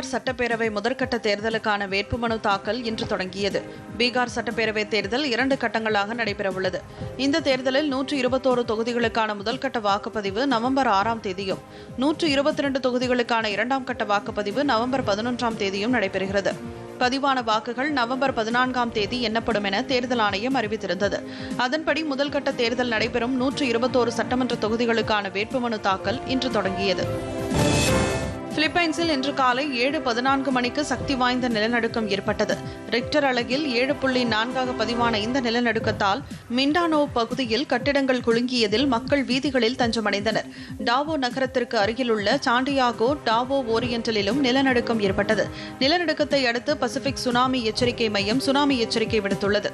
பீகார் சட்டப்பேரவை முதற்கட்ட தேர்தலுக்கான வேட்புமனு தாக்கல் இன்று தொடங்கியது. பீகார் சட்டப்பேரவை தேர்தல் இரண்டு கட்டங்களாக நடைபெறவுள்ளது. இந்த தேர்தலில் நூற்று இருபத்தோரு தொகுதிகளுக்கான முதல்கட்ட வாக்குப்பதிவு நவம்பர் ஆறாம் தேதியும் நூற்று இருபத்தி ரெண்டு தொகுதிகளுக்கான இரண்டாம் கட்ட வாக்குப்பதிவு நவம்பர் பதினொன்றாம் தேதியும் நடைபெறுகிறது. பதிவான வாக்குகள் நவம்பர் பதினான்காம் தேதி எண்ணப்படும் என தேர்தல் ஆணையம் அறிவித்திருந்தது. அதன்படி முதல்கட்ட தேர்தல் நடைபெறும் நூற்று இருபத்தோரு சட்டமன்ற தொகுதிகளுக்கான வேட்புமனு தாக்கல் இன்று தொடங்கியது. பிலிப்பைன்ஸில் இன்று காலை ஏழு பதினான்கு மணிக்கு சக்தி வாய்ந்த நிலநடுக்கம் ஏற்பட்டது. ரிக்டர் அளவில் ஏழு புள்ளி நான்காக பதிவான இந்த நிலநடுக்கத்தால் மிண்டானோ பகுதியில் கட்டிடங்கள் குலுங்கியதில் மக்கள் வீதிகளில் தஞ்சமடைந்தனர். டாவோ நகரத்திற்கு அருகிலுள்ள சாண்டியாகோ டாவோ ஓரியண்டலிலும் நிலநடுக்கம் ஏற்பட்டது. நிலநடுக்கத்தை அடுத்து பசிபிக் சுனாமி எச்சரிக்கை மையம் சுனாமி எச்சரிக்கை விடுத்துள்ளது.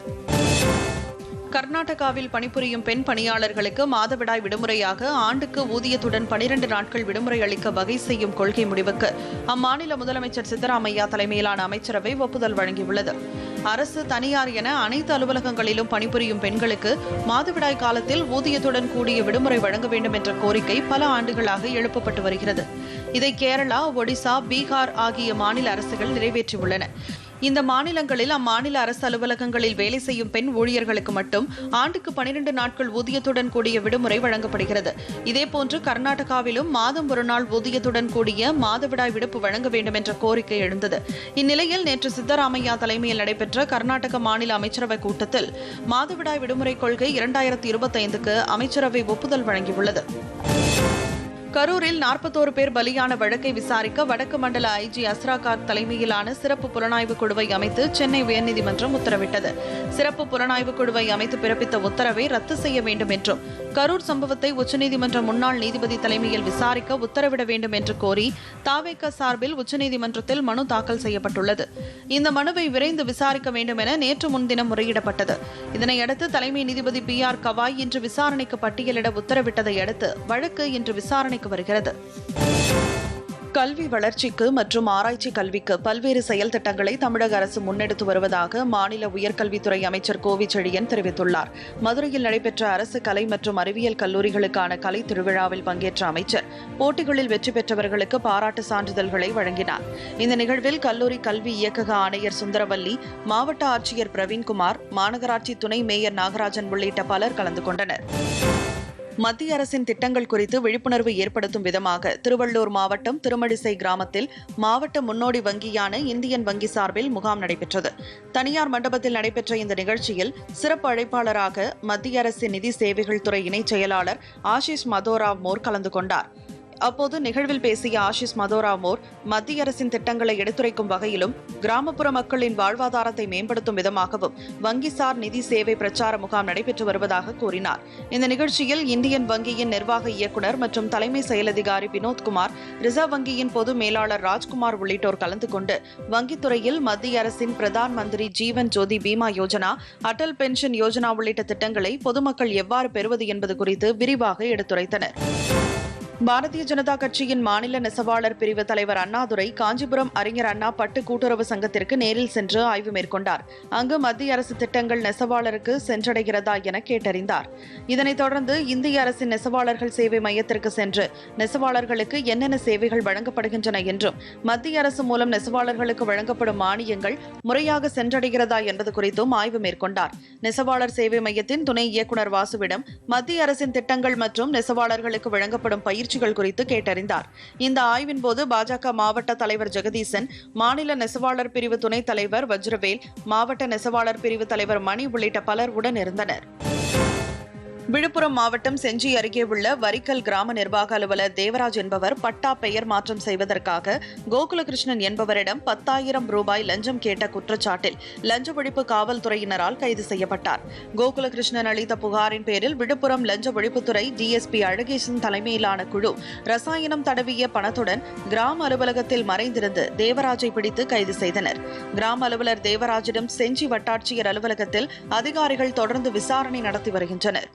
கர்நாடகாவில் பணிபுரியும் பெண் பணியாளர்களுக்கு மாதவிடாய் விடுமுறையாக ஆண்டுக்கு ஊதியத்துடன் பனிரண்டு நாட்கள் விடுமுறை அளிக்க வகை செய்யும் கொள்கை முடிவுக்கு அம்மாநில முதலமைச்சர் சித்தராமையா தலைமையிலான அமைச்சரவை ஒப்புதல் வழங்கியுள்ளது. அரசு தனியார் என அனைத்து அலுவலகங்களிலும் பணிபுரியும் பெண்களுக்கு மாதவிடாய் காலத்தில் ஊதியத்துடன் கூடிய விடுமுறை வழங்க வேண்டும் என்ற கோரிக்கை பல ஆண்டுகளாக எழுப்பப்பட்டு வருகிறது. இதை கேரளா ஒடிசா பீகார் ஆகிய மாநில அரசுகள் நிறைவேற்றியுள்ளன. இந்த மாநிலங்களில் அம்மாநில அரசு அலுவலகங்களில் வேலை செய்யும் பெண் ஊழியர்களுக்கு மட்டும் ஆண்டுக்கு பனிரெண்டு நாட்கள் ஊதியத்துடன் கூடிய விடுமுறை வழங்கப்படுகிறது. இதேபோன்று கர்நாடகாவிலும் மாதம் ஒரு நாள் ஊதியத்துடன் கூடிய மாதவிடாய் விடுப்பு வழங்க வேண்டும் என்ற கோரிக்கை எழுந்தது. இந்நிலையில் நேற்று சித்தராமையா தலைமையில் நடைபெற்ற கர்நாடக மாநில அமைச்சரவை கூட்டத்தில் மாதவிடாய் விடுமுறை கொள்கை இரண்டாயிரத்தி இருபத்தைந்துக்கு அமைச்சரவை ஒப்புதல் வழங்கியுள்ளது. கரூரில் நாற்பத்தோரு பேர் பலியான வழக்கை விசாரிக்க வடக்கு மண்டல ஐஜி அஸ்ராகாத் தலைமையிலான சிறப்பு புலனாய்வு குழுவை அமைத்து சென்னை உயர்நீதிமன்றம் உத்தரவிட்டது. சிறப்பு புலனாய்வு குழுவை அமைத்து பிறப்பித்த உத்தரவை ரத்து செய்ய வேண்டும் என்றும் கரூர் சம்பவத்தை உச்சநீதிமன்ற முன்னாள் நீதிபதி தலைமையில் விசாரிக்க உத்தரவிட வேண்டும் என்று கோரி தாவேக சார்பில் உச்சநீதிமன்றத்தில் மனு தாக்கல் செய்யப்பட்டுள்ளது. இந்த மனுவை விரைந்து விசாரிக்க வேண்டும் என நேற்று முன்தினம் முறையிடப்பட்டது. இதனையடுத்து தலைமை நீதிபதி பி ஆர் கவாய் இன்று விசாரணைக்கு பட்டியலிட உத்தரவிட்டதை அடுத்து வழக்கு இன்று விசாரணைக்கு வருகிறது. கல்வி வளர்ச்சிக்கு மற்றும் ஆராய்ச்சி கல்விக்கு பல்வேறு செயல் திட்டங்களை தமிழக அரசு முன்னெடுத்து வருவதாக மாநில உயர்கல்வித்துறை அமைச்சர் கோவிச்செழியன் தெரிவித்துள்ளார். மதுரையில் நடைபெற்ற அரசு கலை மற்றும் அறிவியல் கல்லூரிகளுக்கான கலை திருவிழாவில் பங்கேற்ற அமைச்சர் போட்டிகளில் வெற்றி பெற்றவர்களுக்கு பாராட்டு சான்றிதழ்களை வழங்கினார். இந்த நிகழ்வில் கல்லூரி கல்வி இயக்கக ஆணையர் சுந்தரவல்லி மாவட்ட ஆட்சியர் பிரவீன்குமார் மாநகராட்சி துணை மேயர் நாகராஜன் உள்ளிட்ட பலர் கலந்து கொண்டனர். மத்திய அரசின் திட்டங்கள் குறித்து விழிப்புணர்வு ஏற்படுத்தும் விதமாக திருவள்ளூர் மாவட்டம் திருமழிசை கிராமத்தில் மாவட்ட முன்னோடி வங்கியான இந்தியன் வங்கி சார்பில் முகாம் நடைபெற்றது. தனியார் மண்டபத்தில் நடைபெற்ற இந்த நிகழ்ச்சியில் சிறப்பு அழைப்பாளராக மத்திய அரசின் நிதி சேவைகள் துறை இணைச் செயலாளர் ஆஷிஷ் மதோராவ் மோர் கலந்து கொண்டார். அப்போது நிகழ்வில் பேசிய ஆஷிஷ் மதோராமோர் மத்திய அரசின் திட்டங்களை எடுத்துரைக்கும் வகையிலும் கிராமப்புற மக்களின் வாழ்வாதாரத்தை மேம்படுத்தும் விதமாகவும் வங்கிசார் நிதி சேவை பிரச்சார முகாம் நடைபெற்று வருவதாக கூறினார். இந்த நிகழ்ச்சியில் இந்தியன் வங்கியின் நிர்வாக இயக்குநர் மற்றும் தலைமை செயலதிகாரி வினோத்குமார் ரிசர்வ் வங்கியின் பொது மேலாளர் ராஜ்குமார் உள்ளிட்டோர் கலந்து கொண்டு வங்கித்துறையில் மத்திய அரசின் பிரதான் மந்திரி ஜீவன் ஜோதி பீமா யோஜனா அடல் பென்ஷன் யோஜனா உள்ளிட்ட திட்டங்களை பொதுமக்கள் எவ்வாறு பெறுவது என்பது குறித்து விரிவாக எடுத்துரைத்தனர். பாரதிய ஜனதா கட்சியின் மாநில நெசவாளர் பிரிவு தலைவர் அண்ணாதுரை காஞ்சிபுரம் அறிஞர் அண்ணா பட்டு கூட்டுறவு சங்கத்திற்கு நேரில் சென்று ஆய்வு மேற்கொண்டார். அங்கு மத்திய அரசு திட்டங்கள் நெசவாளருக்கு சென்றடைகிறதா என கேட்டறிந்தார். இதனைத் தொடர்ந்து இந்திய அரசின் நெசவாளர்கள் சேவை மையத்திற்கு சென்று நெசவாளர்களுக்கு என்னென்ன சேவைகள் வழங்கப்படுகின்றன என்றும் மத்திய அரசு மூலம் நெசவாளர்களுக்கு வழங்கப்படும் மானியங்கள் முறையாக சென்றடைகிறதா என்பது குறித்தும் ஆய்வு மேற்கொண்டார். நெசவாளர் சேவை மையத்தின் துணை இயக்குநர் வாசுவிடம் மத்திய அரசின் திட்டங்கள் மற்றும் நெசவாளர்களுக்கு வழங்கப்படும் பயிர் முயற்சிகள் குறித்து கேட்டறிந்தார். இந்த ஆய்வின் போது பாஜக மாவட்ட தலைவர் ஜெகதீசன் மாநில நெசவாளர் பிரிவு துணைத் தலைவர் வஜ்ரவேல் மாவட்ட நெசவாளர் பிரிவு தலைவர் மணி உள்ளிட்ட பலர் உடன் இருந்தனர். விழுப்புரம் மாவட்டம் செஞ்சி அருகே உள்ள வரிக்கல் கிராம நிர்வாக அலுவலர் தேவராஜ் என்பவர் பட்டா பெயர் மாற்றம் செய்வதற்காக கோகுலகிருஷ்ணன் என்பவரிடம் பத்தாயிரம் ரூபாய் லஞ்சம் கேட்ட குற்றச்சாட்டில் லஞ்ச ஒழிப்பு காவல்துறையினரால் கைது செய்யப்பட்டார். கோகுலகிருஷ்ணன் அளித்த புகாரின் பேரில் விழுப்புரம் லஞ்ச ஒழிப்புத்துறை டிஎஸ்பி அழகேசன் தலைமையிலான குழு ரசாயனம் தடவிய பணத்துடன் கிராம அலுவலகத்தில் மறைந்திருந்து தேவராஜை பிடித்து கைது செய்தனர். கிராம அலுவலர் தேவராஜிடம் செஞ்சி வட்டாட்சியர் அலுவலகத்தில் அதிகாரிகள் தொடர்ந்து விசாரணை நடத்தி வருகின்றனர்.